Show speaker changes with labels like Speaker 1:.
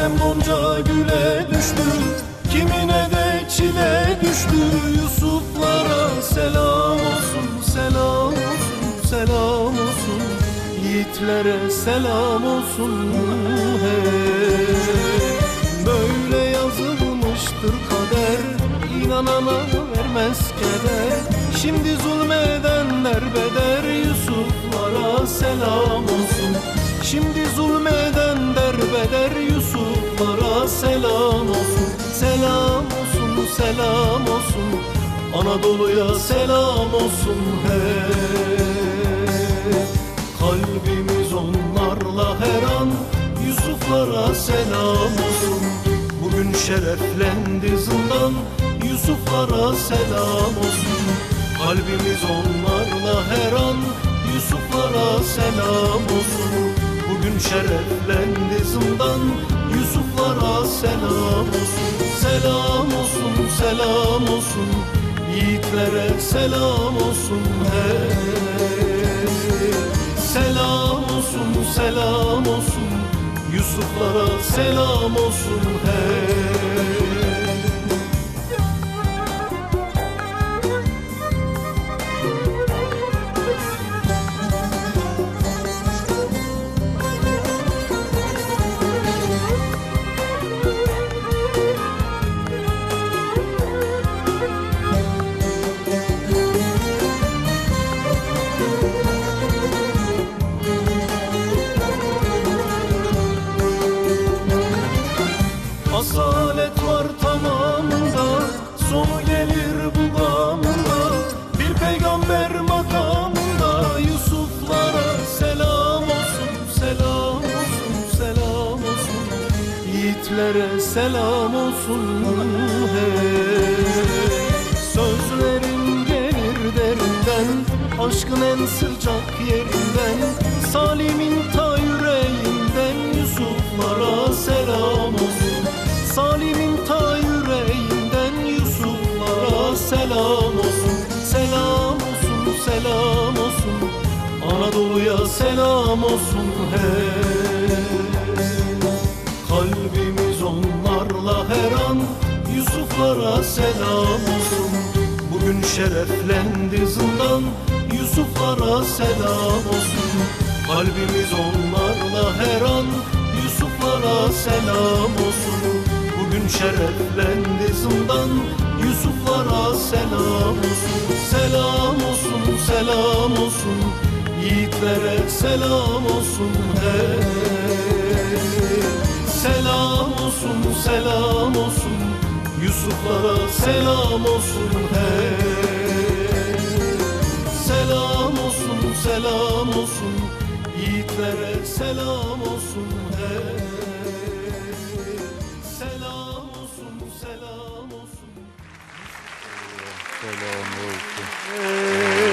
Speaker 1: Annem gonca güle düştü Kimine de çile düştü Yusuflara selam olsun Selam olsun Selam olsun. Yiğitlere selam olsun hey. Böyle yazılmıştır kader İnanana vermez keder. Şimdi zulmedenler beder Yusuflara selam olsun. Şimdi zulmeden derbeder selam olsun Selam olsun selam olsun. Anadolu'ya selam olsun hey. Kalbimiz onlarla her an Yusuflara selam olsun. Bugün şereflendi zindan Yusuflara selam olsun. Kalbimiz onlarla her an Yusuflara selam olsun. Bugün şereflendi zindan Yusuflara selam olsun Selam olsun, selam olsun. Yiğitlere selam olsun hey. Selam olsun, selam olsun. Yusuflara selam olsun hey Yiğitlere selam olsun hey Sözlerin gelir derinden Aşkın en sıcak yerinden. Salim'in ta yüreğinden Yusuflara selam olsun. Salim'in ta yüreğinden Yusuflara selam olsun. Selam olsun, selam olsun. Anadolu'ya selam olsun hey Yusuflara selam olsun. Bugün şereflendi zindan Yusuflara selam olsun. Kalbimiz onlarla her an Yusuflara selam olsun. Bugün şereflendi zindan Yusuflara selam olsun. Selam olsun, selam olsun. Yiğitlere selam olsun. Hey Selam olsun, selam olsun Yusuflara selam olsun hey. Selam olsun, selam olsun. Yiğitlere selam olsun hey. Selam olsun, selam olsun.
Speaker 2: Selam
Speaker 1: olsun. hey